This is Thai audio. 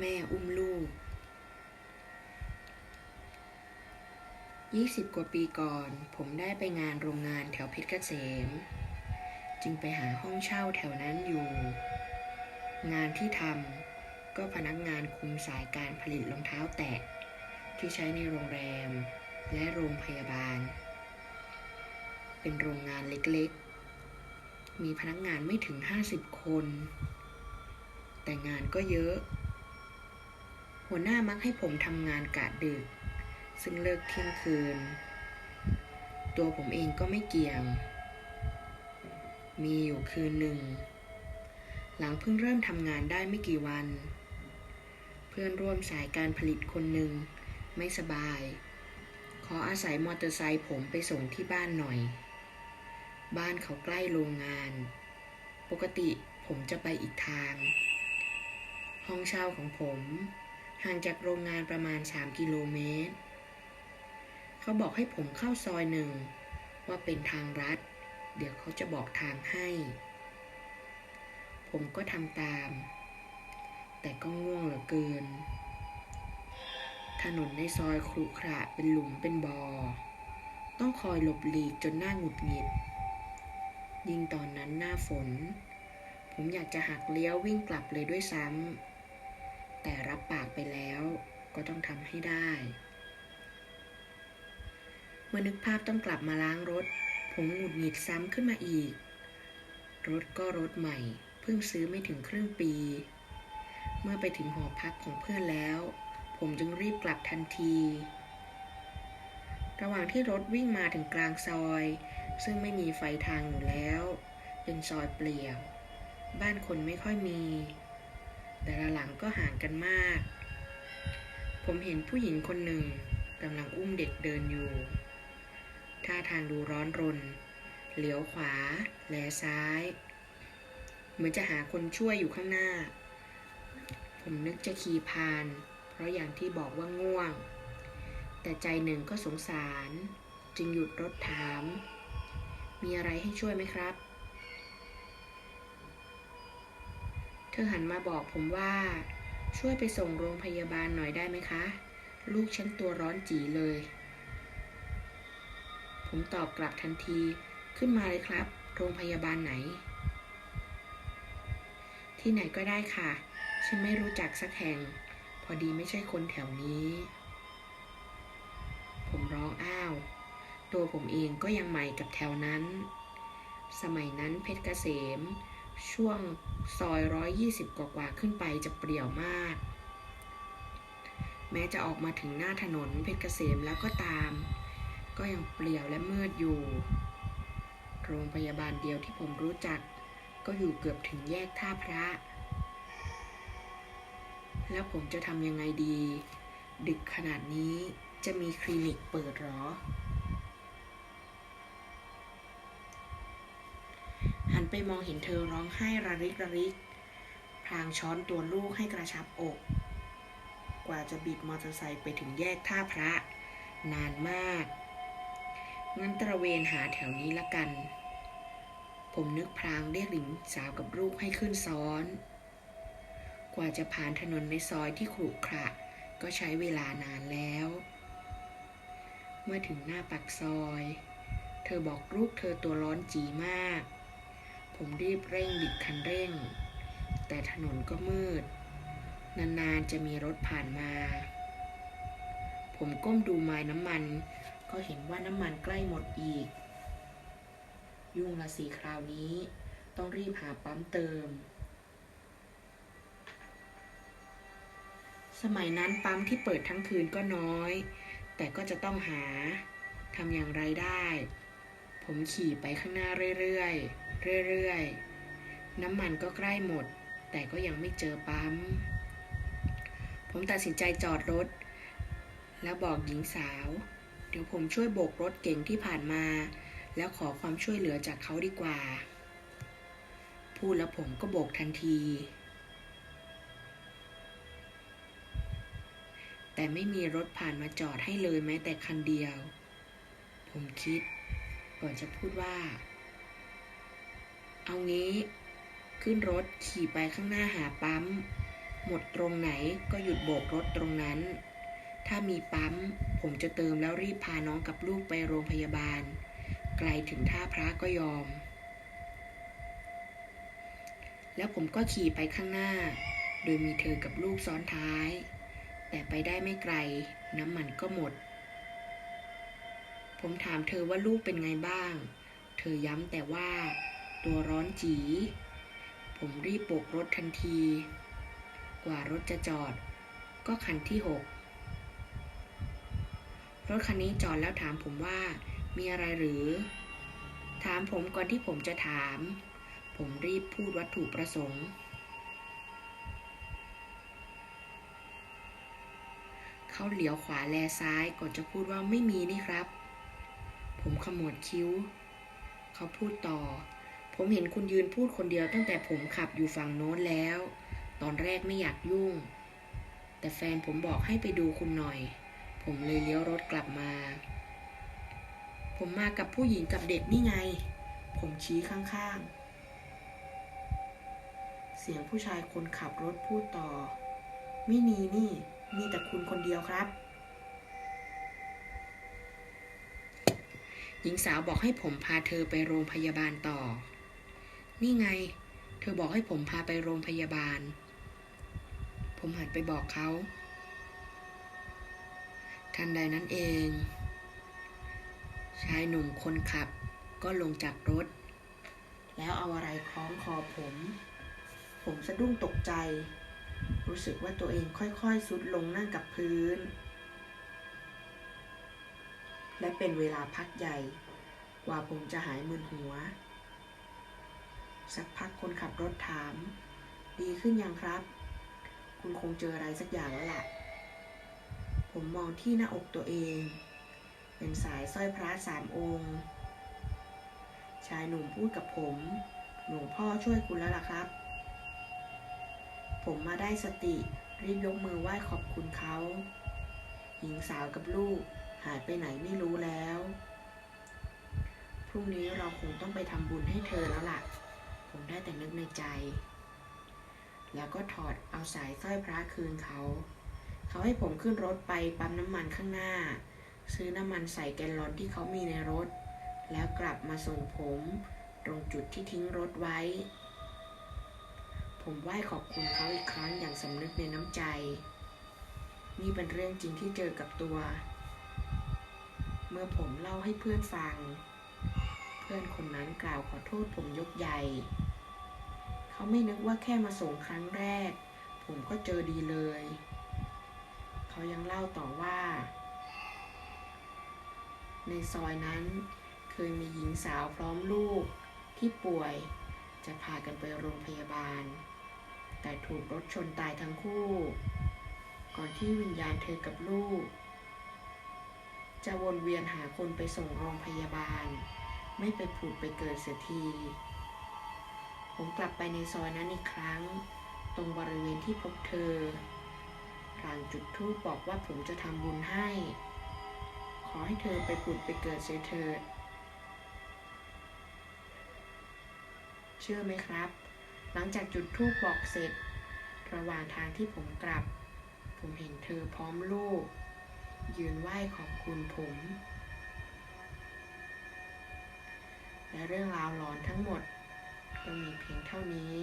แม่อุ้มลูก 20 กว่าปีก่อน ผมได้ไปงานโรงงานแถวเพชรเกษม จึงไปหาห้องเช่าแถวนั้นอยู่ งานที่ทำก็พนักงานคุมสายการผลิตรองเท้าแตะ ที่ใช้ในโรงแรมและโรงพยาบาล เป็นโรงงานเล็กๆ มีพนักงานไม่ถึง 50 คน แต่งานก็เยอะ หัวหน้ามักให้ผมทำงานกะดึก ซึ่งเลิกเที่ยงคืน ตัวผมเองก็ไม่เกี่ยง มีอยู่คืนหนึ่ง หลังเพิ่งเริ่มทำงานได้ไม่กี่วัน เพื่อนร่วมสายการผลิตคนหนึ่งไม่สบาย ขออาศัยมอเตอร์ไซค์ผมไปส่งที่บ้านหน่อย บ้านเขาใกล้โรงงาน ปกติผมจะไปอีกทาง ห้องเช่าของผม ห่างจากโรงงานประมาณ 3 กิโลเมตร เขาบอกให้ผมเข้าซอยหนึ่ง ว่าเป็นทางรัดเดี๋ยวเขาจะบอกทางให้ ผมก็ทำตาม แต่ก็ง่วงเหลือเกิน ถนนในซอยครุขระเป็นหลุมเป็นบอ่อ ต้องคอยหลบหลีกจนหน้าหงุดหงิด ยิ่งตอนนั้นหน้าฝน ผมอยากจะหักเลี้ยววิ่งกลับเลยด้วยซ้ำ แต่รับปากไปแล้วก็ต้องทำให้ได้ เมื่อนึกภาพต้องกลับมาล้างรถ ผมหงุดหงิดซ้ำขึ้นมาอีก รถก็รถใหม่ เพิ่งซื้อไม่ถึงครึ่งปี เมื่อไปถึงหอพักของเพื่อนแล้ว ผมจึงรีบกลับทันที ระหว่างที่รถวิ่งมาถึงกลางซอย ซึ่งไม่มีไฟทางอยู่แล้ว เป็นซอยเปลี่ยว บ้านคนไม่ค่อยมี แต่ละหลังก็ห่างกันมาก ผมเห็นผู้หญิงคนหนึ่งกำลังอุ้มเด็กเดินอยู่ ท่าทางดูร้อนรน เหลียวขวา แลซ้าย เหมือนจะหาคนช่วยอยู่ข้างหน้า ผมนึกจะขี่พาน เพราะอย่างที่บอกว่าง่วง แต่ใจหนึ่งก็สงสาร จึงหยุดรถถาม มีอะไรให้ช่วยไหมครับ เธอหันมาบอกผมว่า ช่วยไปส่งโรงพยาบาลหน่อยได้ไหมคะ ลูกฉันตัวร้อนจีเลย ผมตอบกลับทันทีขึ้นมาเลยครับ โรงพยาบาลไหน ที่ไหนก็ได้ค่ะ ฉันไม่รู้จักสักแห่ง พอดีไม่ใช่คนแถวนี้ ผมร้องอ้าว ตัวผมเองก็ยังใหม่กับแถวนั้น สมัยนั้นเพชรเกษม ช่วงซอยร้อยยี่สิบกว่าขึ้นไปจะเปรี่ยวมาก แม้จะออกมาถึงหน้าถนนเพชรเกษมแล้วก็ตาม ก็ยังเปลี่ยวและมืดอยู่ โรงพยาบาลเดียวที่ผมรู้จัก ก็อยู่เกือบถึงแยกท่าพระ แล้วผมจะทำยังไงดี ดึกขนาดนี้จะมีคลินิกเปิดหรอ นไปมองเห็นเธอร้องไห้ระริกระริก พลางช้อนตัวลูกให้กระชับอก กว่าจะบิดมอเตอร์ไซค์ไปถึงแยกท่าพระ นานมาก งั้นตระเวนหาแถวนี้ละกัน ผมนึกพลางเรียกหลิงสาวกับลูกให้ขึ้นซ้อน กว่าจะผ่านถนนในซอยที่ขรุขระ ก็ใช้เวลานานแล้ว เมื่อถึงหน้าปากซอย เธอบอกลูกเธอตัวร้อนจีมาก ผมรีบเร่งบิดคันเร่ง แต่ถนนก็มืด นานๆจะมีรถผ่านมา ผมก้มดูไม้น้ำมัน ก็เห็นว่าน้ำมันใกล้หมดอีก ยุ่งละสีคราวนี้ ต้องรีบหาปั๊มเติม สมัยนั้นปั๊มที่เปิดทั้งคืนก็น้อย แต่ก็จะต้องหาทำอย่างไรได้ ผมขี่ไปข้างหน้าเรื่อยๆ เรื่อยๆ น้ำมันก็ใกล้หมด แต่ก็ยังไม่เจอปั๊ม ผมตัดสินใจจอดรถ แล้วบอกหญิงสาว เดี๋ยวผมช่วยโบกรถเก่งที่ผ่านมา แล้วขอความช่วยเหลือจากเขาดีกว่า พูดแล้วผมก็โบกทันที แต่ไม่มีรถผ่านมาจอดให้เลยแม้แต่คันเดียว ผมคิดก่อนจะพูดว่า เอางี้ ขึ้นรถขี่ไปข้างหน้าหาปั๊ม หมดตรงไหนก็หยุดโบกรถตรงนั้น ถ้ามีปั๊ม ผมจะเติมแล้วรีบพาน้องกับลูกไปโรงพยาบาล ไกลถึงท่าพระก็ยอม แล้วผมก็ขี่ไปข้างหน้า โดยมีเธอกับลูกซ้อนท้าย แต่ไปได้ไม่ไกล น้ำมันก็หมด ผมถามเธอว่าลูกเป็นไงบ้าง เธอย้ำแต่ว่า ตัวร้อนจี ผมรีบโบกรถทันที กว่ารถจะจอด ก็คันที่หกรถคันนี้จอดแล้วถามผมว่า มีอะไรหรือ ถามผมก่อนที่ผมจะถาม ผมรีบพูดวัตถุประสงค์ เขาเหลียวขวาแลซ้ายก่อนจะพูดว่าไม่มีนี่ครับ ผมขมวดคิ้ว เขาพูดต่อ ผมเห็นคุณยืนพูดคนเดียวตั้งแต่ผมขับอยู่ฝั่งโน้นแล้ว ตอนแรกไม่อยากยุ่ง แต่แฟนผมบอกให้ไปดูคุณหน่อย ผมเลยเลี้ยวรถกลับมา ผมมากับผู้หญิงกับเด็กนี่ไง ผมชี้ข้างๆ เสียงผู้ชายคนขับรถพูดต่อ ไม่มีนี่ มีแต่คุณคนเดียวครับหญิงสาวบอกให้ผมพาเธอไปโรงพยาบาลต่อ นี่ไง เธอบอกให้ผมพาไปโรงพยาบาล ผมหันไปบอกเขา ทันใดนั้นเอง ชายหนุ่มคนขับก็ลงจากรถ แล้วเอาอะไรคล้องคอผม ผมสะดุ้งตกใจ รู้สึกว่าตัวเองค่อยๆซุดลงนั่งกับพื้น และเป็นเวลาพักใหญ่ กว่าผมจะหายมึนหัว สักพักคนขับรถถาม ดีขึ้นยังครับ คุณคงเจออะไรสักอย่างแล้วล่ะผมมองที่หน้าอกตัวเอง เป็นสายสร้อยพระสามองค์ ชายหนุ่มพูดกับผม หลวงพ่อช่วยคุณแล้วล่ะครับ ผมมาได้สติรีบยกมือไหว้ขอบคุณเขา หญิงสาวกับลูกหายไปไหนไม่รู้แล้ว พรุ่งนี้เราคงต้องไปทำบุญให้เธอแล้วล่ะ ผมได้แต่นึกในใจ แล้วก็ถอดเอาสายสร้อยพระคืนเขา เขาให้ผมขึ้นรถไปปั๊มน้ำมันข้างหน้า ซื้อน้ำมันใส่แกลลอนที่เขามีในรถ แล้วกลับมาส่งผมตรงจุดที่ทิ้งรถไว้ ผมไหว้ขอบคุณเขาอีกครั้งอย่างสำนึกในน้ำใจ นี่เป็นเรื่องจริงที่เจอกับตัว เมื่อผมเล่าให้เพื่อนฟัง พื่อนคนนั้นกล่าวขอโทษผมยกใหญ่ เขาไม่นึกว่าแค่มาส่งครั้งแรก ผมก็เจอดีเลย เขายังเล่าต่อว่า ในซอยนั้นเคยมีหญิงสาวพร้อมลูกที่ป่วยจะพากันไปโรงพยาบาล แต่ถูกรถชนตายทั้งคู่ ก่อนที่วิญญาณเธอกับลูก จะวนเวียนหาคนไปส่งโรงพยาบาล ไม่ไปผุดไปเกิดเสียที ผมกลับไปในซอยนั้นอีกครั้ง ตรงบริเวณที่พบเธอพลางจุดธูปบอกว่าผมจะทำบุญให้ ขอให้เธอไปผุดไปเกิดเสียเถิด เชื่อไหมครับ หลังจากจุดธูปบอกเสร็จ ระหว่างทางที่ผมกลับ ผมเห็นเธอพร้อมลูก ยืนไหว้ขอบคุณผม และเรื่องราวหลอนทั้งหมดก็มีเพียงเท่านี้